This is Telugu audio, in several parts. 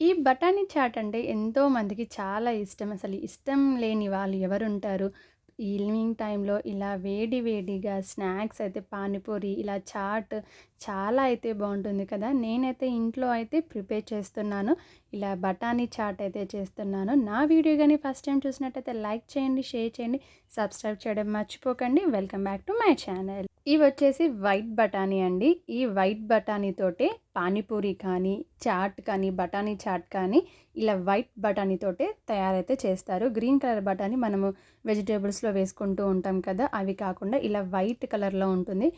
ఈ బఠానీ చాట్ అంటే ఎంతోమందికి చాలా ఇష్టం. అసలు ఇష్టం లేని వాళ్ళు ఎవరుంటారు? ఈవినింగ్ టైంలో ఇలా వేడి వేడిగా స్నాక్స్ అయితే పానీపూరి, ఇలా చాట్ చాలా అయితే బాగుంటుంది కదా! నేనైతే ఇంట్లో అయితే ప్రిపేర్ చేస్తున్నాను. ఇలా బఠానీ చాట్ అయితే చేస్తున్నాను. నా వీడియో కానీ ఫస్ట్ టైం చూసినట్టయితే లైక్ చేయండి, షేర్ చేయండి, సబ్స్క్రైబ్ చేయడం మర్చిపోకండి. Welcome back to my channel. ఇవి వచ్చేసి వైట్ బఠానీ అండి. ఈ వైట్ బఠానీతోటే పానీపూరి కానీ, చాట్ కానీ, బఠానీ చాట్ కానీ ఇలా వైట్ బఠానీతోటే తయారైతే చేస్తారు. గ్రీన్ కలర్ బఠానీ మనము వెజిటేబుల్స్‌లో వేసుకుంటూ ఉంటాం కదా! అవి కాకుండా ఇలా వైట్ కలర్‌లో ఉంటుంది.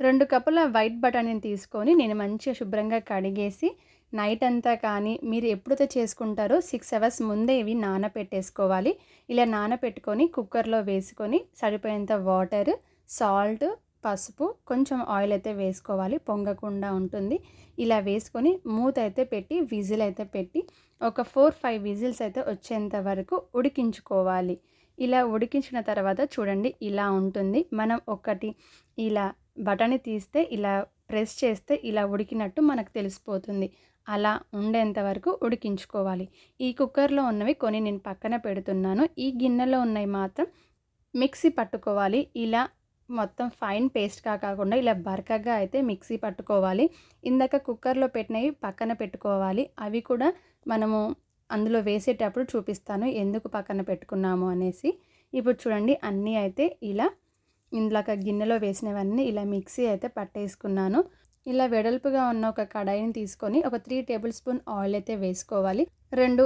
రెండు కప్పుల వైట్ బఠానీని తీసుకొని నేను మంచిగా శుభ్రంగా కడిగేసి నైట్ అంతా కానీ మీరు ఎప్పుడైతే చేసుకుంటారో సిక్స్ అవర్స్ ముందే ఇవి నానపెట్టేసుకోవాలి. ఇలా నానపెట్టుకొని కుక్కర్‌లో వేసుకొని సరిపోయేంత వాటర్, సాల్ట్, పసుపు, కొంచెం ఆయిల్ అయితే వేసుకోవాలి. పొంగకుండా ఉంటుంది. ఇలా వేసుకొని మూత అయితే పెట్టి విజిల్ అయితే పెట్టి ఒక 4, 5 విజిల్స్ అయితే వచ్చేంత వరకు ఉడికించుకోవాలి. ఇలా ఉడికించిన తర్వాత చూడండి ఇలా ఉంటుంది. మనం ఒకటి ఇలా బఠానీ తీస్తే ఇలా ప్రెస్ చేస్తే ఇలా ఉడికినట్టు మనకు తెలిసిపోతుంది. అలా ఉండేంత వరకు ఉడికించుకోవాలి. ఈ కుక్కర్‌లో ఉన్నవి కొన్ని నేను పక్కన పెడుతున్నాను. ఈ గిన్నెలో ఉన్నవి మాత్రం మిక్సీ పట్టుకోవాలి. ఇలా మొత్తం ఫైన్ పేస్ట్‌గా కాకుండా ఇలా బరకగా అయితే మిక్సీ పట్టుకోవాలి. ఇందాక కుక్కర్‌లో పెట్టినవి పక్కన పెట్టుకోవాలి. అవి కూడా మనము అందులో వేసేటప్పుడు చూపిస్తాను. ఎందుకు పక్కన పెట్టుకున్నాము అనేసి. ఇప్పుడు చూడండి అన్నీ అయితే ఇలా ఇందాక గిన్నెలో వేసినవన్నీ ఇలా మిక్సీ అయితే పట్టేసుకున్నాను. ఇలా వెడల్పుగా ఉన్న ఒక కడాయిని తీసుకొని ఒక త్రీ టేబుల్ స్పూన్ ఆయిల్ అయితే వేసుకోవాలి. రెండు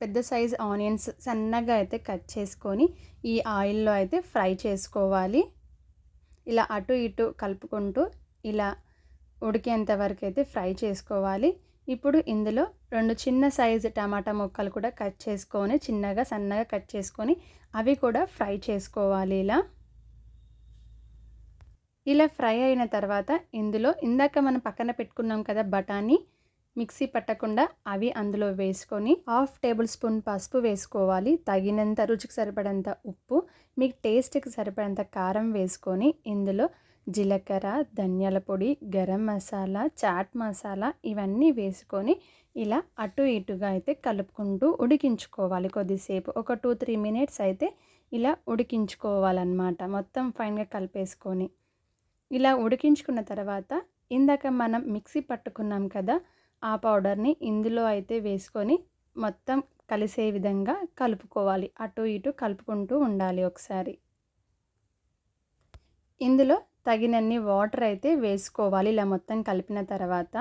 పెద్ద సైజ్ ఆనియన్స్ సన్నగా అయితే కట్ చేసుకొని ఈ ఆయిల్‌లో అయితే ఫ్రై చేసుకోవాలి. ఇలా అటు ఇటు కలుపుకుంటూ ఇలా ఉడికేంత వరకు అయితే ఫ్రై చేసుకోవాలి. ఇప్పుడు ఇందులో రెండు చిన్న సైజు టమాటా ముక్కలు కూడా కట్ చేసుకొని చిన్నగా సన్నగా కట్ చేసుకొని అవి కూడా ఫ్రై చేసుకోవాలి ఇలా. ఇలా ఫ్రై అయిన తర్వాత ఇందులో ఇందాక మనం పక్కన పెట్టుకున్నాం కదా బఠానీ మిక్సీ పట్టకుండా అవి అందులో వేసుకొని హాఫ్ టేబుల్ స్పూన్ పసుపు వేసుకోవాలి. తగినంత రుచికి సరిపడంత ఉప్పు, మీకు టేస్ట్‌కి సరిపడంత కారం వేసుకొని ఇందులో జీలకర్ర, ధనియాల పొడి, గరం మసాలా, చాట్ మసాలా ఇవన్నీ వేసుకొని ఇలా అటు ఇటుగా అయితే కలుపుకుంటూ ఉడికించుకోవాలి కొద్దిసేపు. ఒక 2, 3 మినిట్స్ అయితే ఇలా ఉడికించుకోవాలన్నమాట. మొత్తం ఫైన్‌గా కలిపేసుకొని. ఇలా ఉడికించుకున్న తర్వాత ఇందాక మనం మిక్సీ పట్టుకున్నాం కదా! ఆ పౌడర్‌ని ఇందులో అయితే వేసుకొని మొత్తం కలిసే విధంగా కలుపుకోవాలి. అటు ఇటు కలుపుకుంటూ ఉండాలి ఒకసారి. ఇందులో తగినన్ని వాటర్ అయితే వేసుకోవాలి. ఇలా మొత్తం కలిపిన తర్వాత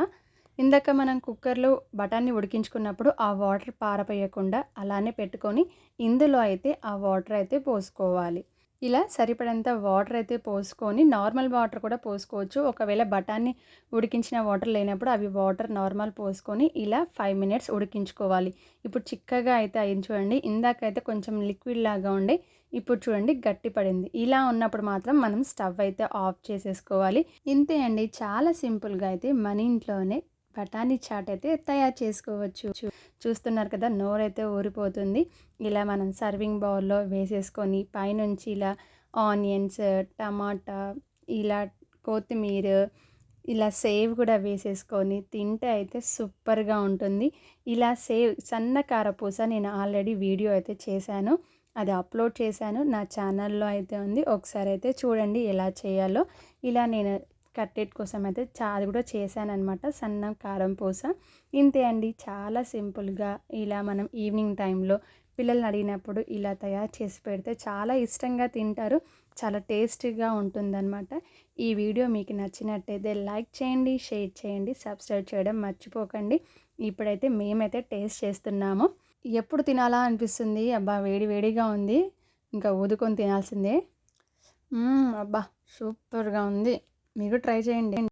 ఇందాక మనం కుక్కర్‌లో బఠానీ ఉడికించుకున్నప్పుడు ఆ వాటర్ పారపోయకుండా అలానే పెట్టుకొని ఇందులో అయితే ఆ వాటర్ అయితే పోసుకోవాలి. ఇలా సరిపడంత వాటర్ అయితే పోసుకొని నార్మల్ వాటర్ కూడా పోసుకోవచ్చు. ఒకవేళ బఠానీ ఉడికించిన వాటర్ లేనప్పుడు అవి వాటర్ నార్మల్ పోసుకొని ఇలా ఫైవ్ మినిట్స్ ఉడికించుకోవాలి. ఇప్పుడు చిక్కగా అయితే అయింది చూడండి. ఇందాకైతే కొంచెం లిక్విడ్ లాగా ఉండే ఇప్పుడు చూడండి గట్టి పడింది. ఇలా ఉన్నప్పుడు మాత్రం మనం స్టవ్ అయితే ఆఫ్ చేసేసుకోవాలి. ఇంతే అండి చాలా సింపుల్‌గా అయితే మన ఇంట్లోనే బఠానీ చాట్ అయితే తయారు చేసుకోవచ్చు. చూస్తున్నారు కదా నోరైతే ఊరిపోతుంది. ఇలా మనం సర్వింగ్ బౌల్‌లో వేసేసుకొని పైనుంచి ఇలా ఆనియన్స్, టమాటా, ఇలా కొత్తిమీర, ఇలా సేవ్ కూడా వేసేసుకొని తింటే అయితే సూపర్‌గా ఉంటుంది. ఇలా సేవ్ సన్న కారపూస నేను ఆల్రెడీ వీడియో అయితే చేశాను. అది అప్లోడ్ చేశాను. నా ఛానల్‌లో అయితే ఉంది. ఒకసారి అయితే చూడండి ఎలా చేయాలో. ఇలా నేను కట్లెట్ కోసం అయితే చా అది కూడా చేశానమాట సన్న కారం పూస. ఇంతే అండి చాలా సింపుల్‌గా ఇలా మనం ఈవినింగ్ టైంలో పిల్లల్ని అడిగినప్పుడు ఇలా తయారు చేసి పెడితే చాలా ఇష్టంగా తింటారు. చాలా టేస్టీగా ఉంటుందన్నమాట. ఈ వీడియో మీకు నచ్చినట్టయితే లైక్ చేయండి, షేర్ చేయండి, సబ్స్క్రైబ్ చేయడం మర్చిపోకండి. ఇప్పుడైతే మేమైతే టేస్ట్ చేస్తున్నాము. ఎప్పుడు తినాలా అనిపిస్తుంది. అబ్బా! వేడి వేడిగా ఉంది. ఇంకా ఊదుకొని తినాల్సిందే. అబ్బా! సూపర్‌గా ఉంది. మీరు ట్రై చేయండి.